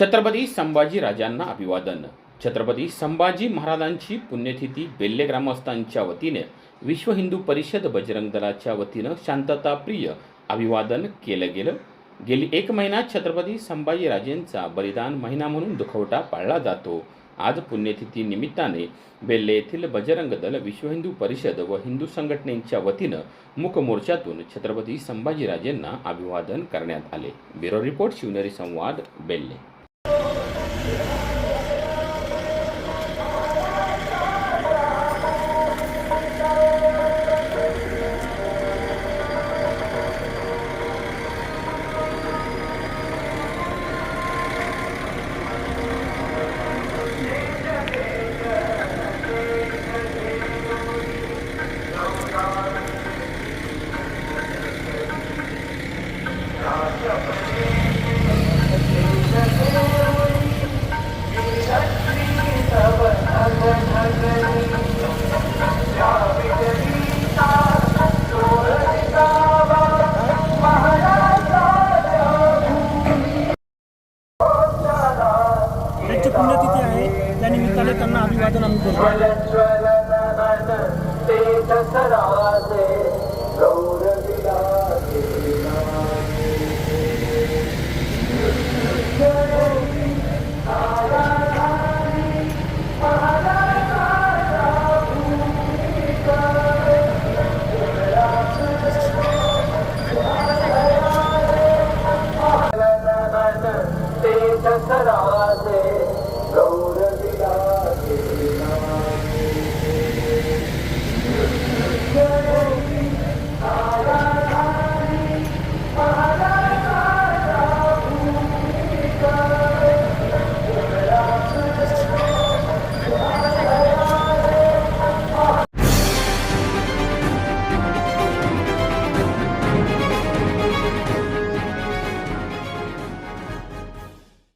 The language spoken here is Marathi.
छत्रपती संभाजी राजांना अभिवादन. छत्रपती संभाजी महाराजांची पुण्यतिथी बेल्ले ग्रामस्थांच्या वतीने विश्व हिंदू परिषद बजरंग दलाच्या वतीनं शांतताप्रिय अभिवादन केलं गेलं. गेली एक महिना छत्रपती संभाजीराजेंचा बलिदान महिना म्हणून दुखवटा पाळला जातो. आज पुण्यतिथी निमित्ताने बेल्ले येथील बजरंग दल विश्व हिंदू परिषद व हिंदू संघटनेच्या वतीनं मुखमोर्चातून छत्रपती संभाजीराजेंना अभिवादन करण्यात आले. ब्युरो रिपोर्ट शिवनेरी संवाद बेल्ले. आहे त्या निमित्ताने त्यांना अभिवादन आम्ही करतो